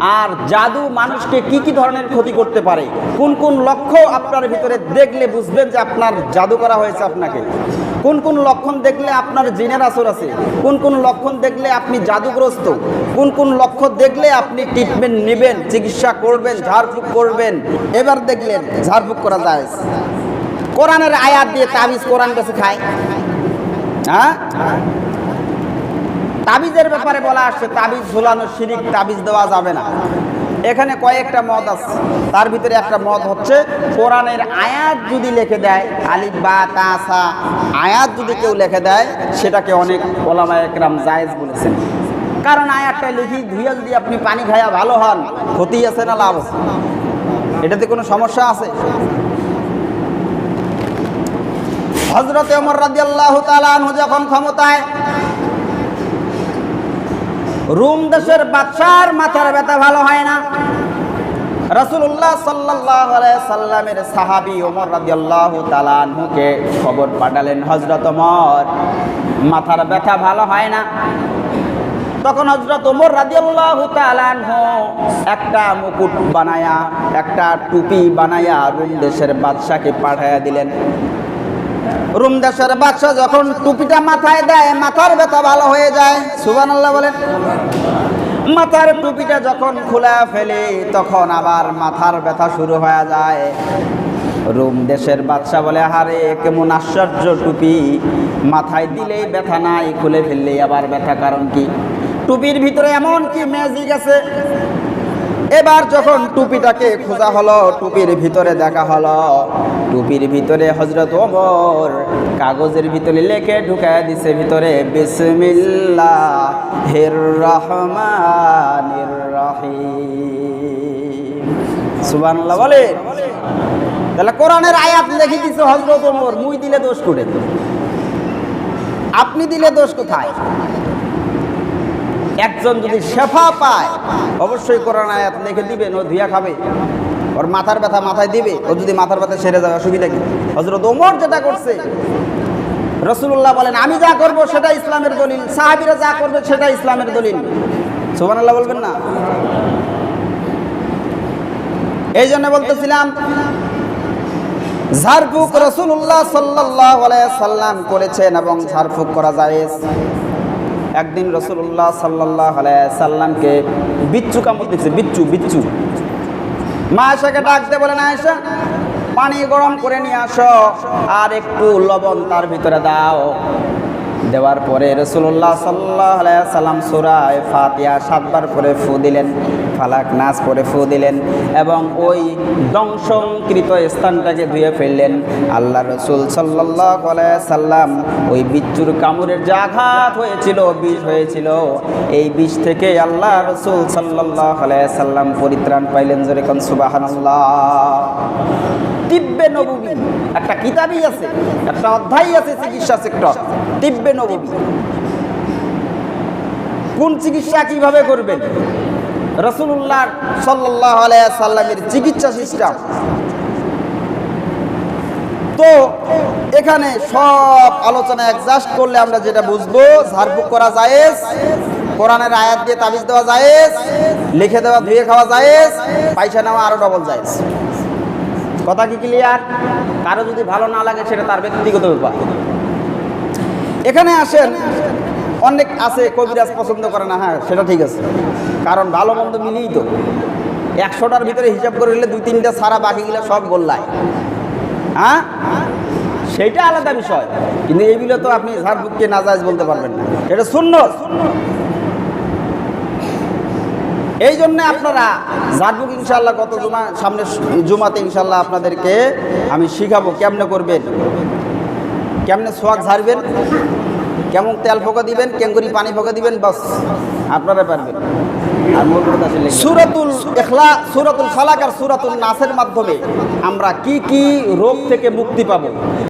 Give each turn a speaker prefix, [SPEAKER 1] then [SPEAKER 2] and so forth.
[SPEAKER 1] আর জাদু মানুষকে কি কি ধরনের ক্ষতি করতে পারে? কোন কোন লক্ষ্য আপনার ভিতরে দেখলে বুঝবেন যে আপনার জাদু করা হয়েছে আপনাকে? কোন কোন লক্ষণ দেখলে আপনার জিনের আসর আছে? কোন কোন লক্ষণ দেখলে আপনি জাদুগ্রস্ত? কোন কোন লক্ষ্য দেখলে আপনি ট্রিটমেন্ট নেবেন, চিকিৎসা করবেন, ঝাড়ফুঁক করবেন? এবার দেখলেন ঝাড়ফুঁক করা যায় কোরআনের আয়াত দিয়ে তাবিজ কোরআন কাছে খায়। হ্যাঁ? তাবিজের ব্যাপারে বলা আসছে, তাবিজ ঝুলানো শিরিক, তাবিজ দেওয়া যাবে না। এখানে কয়েকটা মত আছে। তার ভিতরে একটা মত হচ্ছে, কোরআনের আয়াত যদি লিখে দেয়, আলিফ, বা তাসা আয়াত যদি কেউ লিখে দেয়, সেটাকে অনেক ওলামা একরাম জায়েজ বলেছেন। কারণ আয়াতটা লিখি, ধুয়ে যদি আপনি পানি খায়া ভালো হন, ক্ষতি আছে না লাভ আছে? এটাতে কোনো সমস্যা আছে? হজরত ওমর রাদিয়াল্লাহু তাআলা আনহু যখন ক্ষমতায় রুম দেশের বাদশার মাথার ব্যথা ভালো হয় না। রসুল্লাহ সাল্লাহ সাল্লামের সাহাবি ওমর রাদিয়াল্লাহু তাআলা আনহুকে খবর পাঠালেন হজরত ওমর, মাথার ব্যথা ভালো হয় না? তখন হজরত ওমর রাদিয়াল্লাহু তাআলা আনহু একটা মুকুট বানায়া, একটা টুপি বানায়া রুম দেশের বাদশাকে পাঠায়া দিলেন। রুম দেশের বাদশা যখন টুপিটা মাথায় দেয়, মাথার ব্যথা ভালো হয়ে যায়। সুবান আল্লাহ বলেন। মাথার টুপিটা যখন খোলা ফেলে, তখন আবার মাথার ব্যথা শুরু হয়ে যায়। রুম দেশের বাদশা বলে হারে কেমন আশ্চর্য টুপি। মাথায় দিলেই ব্যথা নাই, খুলে ফেললেই আবার ব্যথা, কারণ কি? টুপির ভিতরে এমন কি ম্যাজিক আছে? এবার যখন টুপিটাকে খোঁজা হলো, টুপির ভিতরে দেখা হলো টুপির ভিতরে হজরত ওমর কাগজের ভিতরে লেখে ঢুকায় দিছে ভিতরে, বিসমিল্লাহ, হের রহমানির রহিম। বলে। তাহলে কোরআনের আয়াত লিখে দিছে হজরত ওমর, মুই দিলে দোষ করে আপনি দিলে দোষ কোথায়? একজন যদি শেফা পায়, অবশ্যই কোরআন আয়াত লিখে দিবেন ও ধুয়া খাবে। ওর মাথার ব্যথা মাথায় দিবে, ও যদি মাথার ব্যথা সেরে যাবে অসুবিধা কি? হজরত ওমর যেটা করছে রসুল্লাহ বলেন, আমি যা করব সেটা ইসলামের দলিল, সাহাবিরা যা করবে সেটা ইসলামের দলিল। সোমান আল্লাহ বলবেন না? এই জন্য বলতেছিলাম, ঝাড়ফুক রসুল্লাহ সাল্লাহ সাল্লাম করেছেন এবং ঝাড়ফুক করা যায় একদিন রসুল্লাহ সাল্লাহ সাল্লামকে বিচ্ছু কামড় দিচ্ছে, বিচ্ছু বিচ্ছু। মা আয়সাকে ডাকতে বলেন আয়সা পানি গরম করে নিয়ে আসো, আর একটু লবণ তার ভিতরে দাও। দেওয়ার পরে রসুল্লাহ সাল্লাহ সাল্লাম সুরায় ফাতিয়া সাতবার পরে ফু দিলেন, ফালাক নাচ পরে ফু দিলেন এবং ওই দংশকৃত স্থানটাকে ধুয়ে ফেললেন। আল্লাহ রসুল সাল্লাহ সাল্লাম ওই বিচ্ছুর কামড়ের যে আঘাত হয়েছিল, বিষ হয়েছিল, এই বিষ থেকে আল্লাহ রসুল সাল্লাহ সাল্লাম পরিত্রাণ পাইলেন যেরকম সুবাহান তিব্বে একটা কিতাবই আছে, একটা অধ্যায় আছে চিকিৎসা সেক্টর তিব্বে কোন চিকিৎসা কীভাবে করবেন? রসুল্লাহ সাল্লাহ সাল্লামের চিকিৎসা সিস্টেম। তো, এখানে সব আলোচনা অ্যাডজাস্ট করলে আমরা যেটা বুঝব, ঝাড়ফুক করা জায়েজ, কোরআনের আয়াত দিয়ে তাবিজ দেওয়া জায়েজ, লিখে দেওয়া, ধুয়ে খাওয়া জায়েজ, পয়সা নেওয়া আরও ডবল জায়েজ। কথা কি ক্লিয়ার কারও যদি ভালো না লাগে, সেটা তার ব্যক্তিগত ব্যাপার। এখানে আসেন, অনেক আছে, কবিরাজ পছন্দ করে না হ্যাঁ সেটা ঠিক আছে। কারণ ভালো মন্দ মিলিয়ে তো। একশোটার ভিতরে হিসাব করে নিলে দুই তিনটা সারা বাকিগুলো সব গোল্লায়। হ্যাঁ? সেইটা আলাদা বিষয়। কিন্তু এইগুলো তো আপনি ঝাড়ফুককে নাজাজ বলতে পারবেন না। এটা শূন্য এই জন্য আপনারা ঝাড়ফুক ইনশাল্লাহ গত জুমা সামনে জুমাতে ইনশাল্লাহ আপনাদেরকে আমি শিখাবো কেমনে করবেন। কেমনে সোয়াগ ঝাড়বেন কেমন তেল ফোকা দিবেন কেঙ্গুরি পানি ফোকা দিবেন বাস আপনারা পারবেন। আর মূল কথা আসলে সুরাতুল এখলা সুরাতুল ফালাক আর সুরাতুল নাসের মাধ্যমে আমরা কি কি রোগ থেকে মুক্তি পাবো?